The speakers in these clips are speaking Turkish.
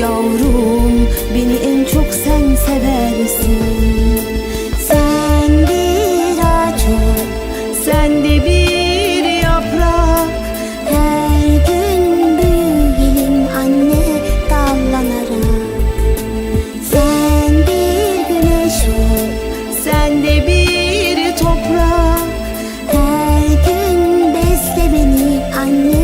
Yavrum beni en çok sen seversin. Sen bir ağaç sen de bir yaprak. Her gün büyüyelim anne dallanarak Sen bir güneş ol, sen de bir toprak. Her gün besle beni anne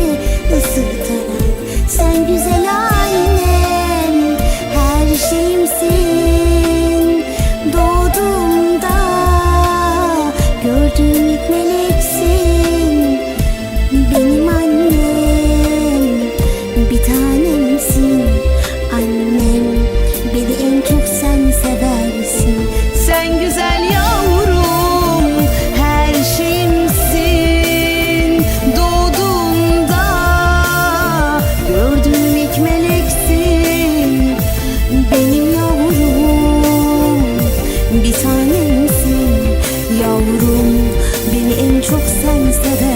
çok sen seversin